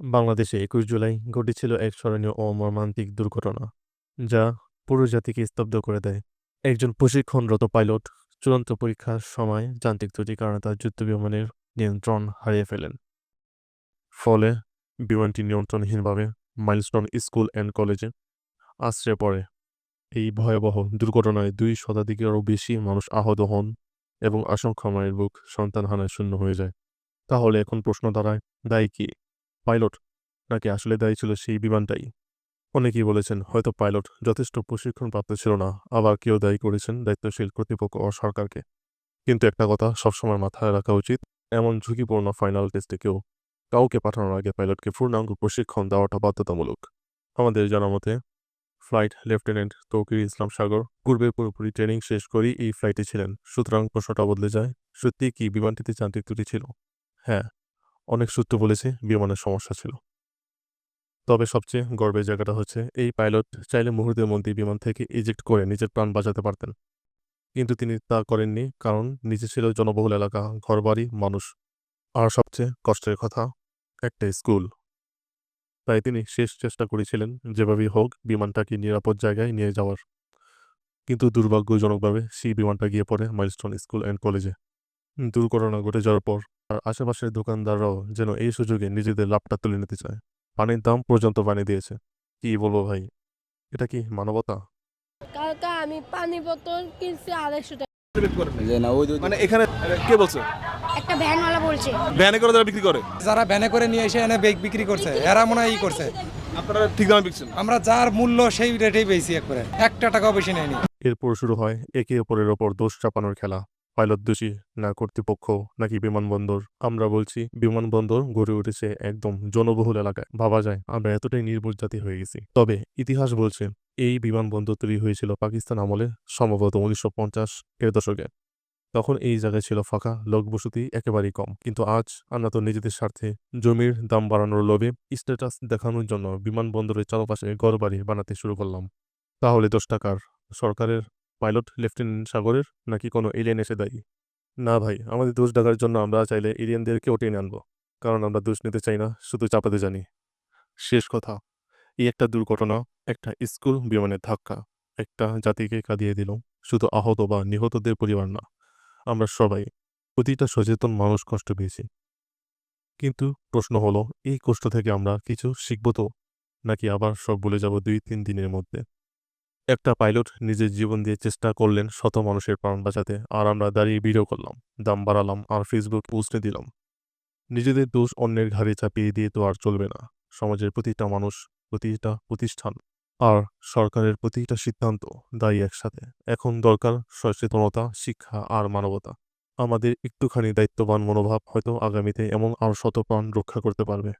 বাংলাদেশে একুশ জুলাই ঘটেছিল এক স্মরণীয় ও মর্মান্তিক দুর্ঘটনা, যা পুরো জাতিকে স্তব্ধ করে দেয়। একজন প্রশিক্ষণরত পাইলট চূড়ান্ত পরীক্ষার সময় যান্ত্রিক ত্রুটির কারণে তার যুদ্ধবিমানের নিয়ন্ত্রণ হারিয়ে ফেলেন। ফলে বিমানটি নিয়ন্ত্রণহীনভাবে মাইলস্টোন স্কুল অ্যান্ড কলেজে আশ্রয় পড়ে। এই ভয়াবহ দুর্ঘটনায় দুই শতাধিকেরও বেশি মানুষ আহত হন এবং অসংখ্য মায়ের বুক সন্তানহানায় শূন্য হয়ে যায়। তাহলে এখন প্রশ্ন দাঁড়ায়, দায়ী কি? পাইলট? নাকি আসলে দায়ী ছিল সেই বিমানটাই? অনেকেই বলেছেন? হয়তো পাইলট। যথেষ্ট প্রশিক্ষণপ্রাপ্ত ছিল না। আবার কেউ দায়ী করেছেন দায়িত্বশীল কর্তৃপক্ষ ও সরকারকে। কিন্তু একটা কথা সবসময় মাথায় রাখা উচিত, এমন ঝুঁকিপূর্ণ ফাইনাল টেস্টে কেউ কাউকে পাঠানোর আগে পাইলটকে পূর্ণাঙ্গ প্রশিক্ষণ দেওয়াটা বাধ্যতামূলক। আমাদের জানা মতে, ফ্লাইট লেফটেন্যান্ট তৌকির ইসলাম সাগর পূর্বে পুরোপুরি ট্রেনিং শেষ করেই এই ফ্লাইটে ছিলেন। সুতরাং প্রশ্নটা বদলে যায় সত্যি কি বিমানটিতে যান্ত্রিক ত্রুটি ছিল? হ্যাঁ অনেক সূত্র বলেছে বিমানের সমস্যা ছিল। তবে সবচেয়ে গর্বের জায়গাটা হচ্ছে, এই পাইলট চাইলে মুহূর্তের মধ্যেই বিমান থেকে ইজেক্ট করে নিজের প্রাণ বাঁচাতে পারতেন। কিন্তু তিনি তা করেননি কারণ নিচে ছিল জনবহুল এলাকা, ঘরবাড়ি, মানুষ। আর সবচেয়ে কষ্টের কথা, একটা স্কুল। তাই তিনি শেষ চেষ্টা করেছিলেন যেভাবেই হোক বিমানটাকে নিরাপদ জায়গায় নিয়ে যাওয়ার। কিন্তু দুর্ভাগ্যজনকভাবে সেই বিমানটা গিয়ে পড়ে মাইলস্টোন স্কুল অ্যান্ড কলেজে। দুর্ঘটনা ঘটে যাওয়ার পর আর আশেপাশের দোকানদাররাও যেন এই সুযোগে নিজেদের লাভটা তুলে নিতে চায়। পানির দাম পর্যন্ত বানিয়ে দিয়েছে। কি বলব ভাই? এটা কি মানবতা? কালকে আমি পানি বোতল কিনছি আড়াইশো টাকা। মানে এখানে কে বলছে? একটা ভ্যানওয়ালা বলছে। ভ্যানে করে যারা বিক্রি করে? যারা ভ্যানে করে নিয়ে এসে এনে বেগ বিক্রি করছে এরা মনে হয় ই করছে। আপনারা ঠিক দামে বিকছেন? আমরা যার মূল্য সেই রেটেই পেয়েছি একবারে। একটা টাকাও বেশি নেয়নি। এরপর শুরু হয় একে অপরের ওপর দোষ চাপানোর খেলা। পাইলট দোষী না কর্তৃপক্ষ নাকি বিমানবন্দর? আমরা বলছি, বিমানবন্দর গড়ে উঠেছে একদম জনবহুল এলাকায়। ভাবা যায়, আমরা এতটাই নির্ভর জাতি হয়ে গেছি। তবে ইতিহাস বলছে, এই বিমানবন্দর তৈরি হয়েছিল পাকিস্তান আমলে সম্ভবত উনিশশো পঞ্চাশ এর দশকে। তখন এই জায়গায় ছিল ফাঁকা, লোকবসতি একেবারেই কম। কিন্তু আজ আমরা তো নিজেদের স্বার্থে জমির দাম বাড়ানোর লোভে স্ট্যাটাস দেখানোর জন্য বিমানবন্দরের চারপাশে ঘরবাড়ি বানাতে শুরু করলাম। তাহলে দশ টাকার সরকারের পাইলট লেফটেন্যান্ট সাগরের নাকি কোনো এলিয়েন এসে দায়ী? না ভাই, আমাদের দোষ ডাকার জন্য আমরা চাইলে এলিয়েনদেরকেও টেনে আনব, কারণ আমরা দোষ নিতে চাই না, শুধু চাপাতে জানি। শেষ কথা, এই একটা দুর্ঘটনা, একটা স্কুল বিমানের ধাক্কা, একটা জাতিকে কাঁদিয়ে দিল, শুধু আহত বা নিহতদের পরিবার না, আমরা সবাই প্রতিটা সচেতন মানুষ কষ্ট পেয়েছি। কিন্তু প্রশ্ন হলো, এই কষ্ট থেকে আমরা কিছু শিখব তো? নাকি আবার সব বলে যাব দুই তিন দিনের মধ্যে? একটা পাইলট নিজের জীবন দিয়ে চেষ্টা করলেন শত মানুষের প্রাণ বাঁচাতে। আর আমরা দাঁড়িয়ে ভিডিও করলাম, দাম বাড়ালাম আর ফেসবুক পোস্টে দিলাম। নিজেদের দোষ অন্যের ঘাড়ে চাপিয়ে দিয়ে তো আর চলবে না। সমাজের প্রতিটা মানুষ, প্রতিটা প্রতিষ্ঠান আর সরকারের প্রতিটা সিদ্ধান্ত দায়ী একসাথে। এখন দরকার সচেতনতা, শিক্ষা আর মানবতা। আমাদের একটুখানি দায়িত্ববান মনোভাব হয়তো আগামীতে এমন আর শত প্রাণ রক্ষা করতে পারবে।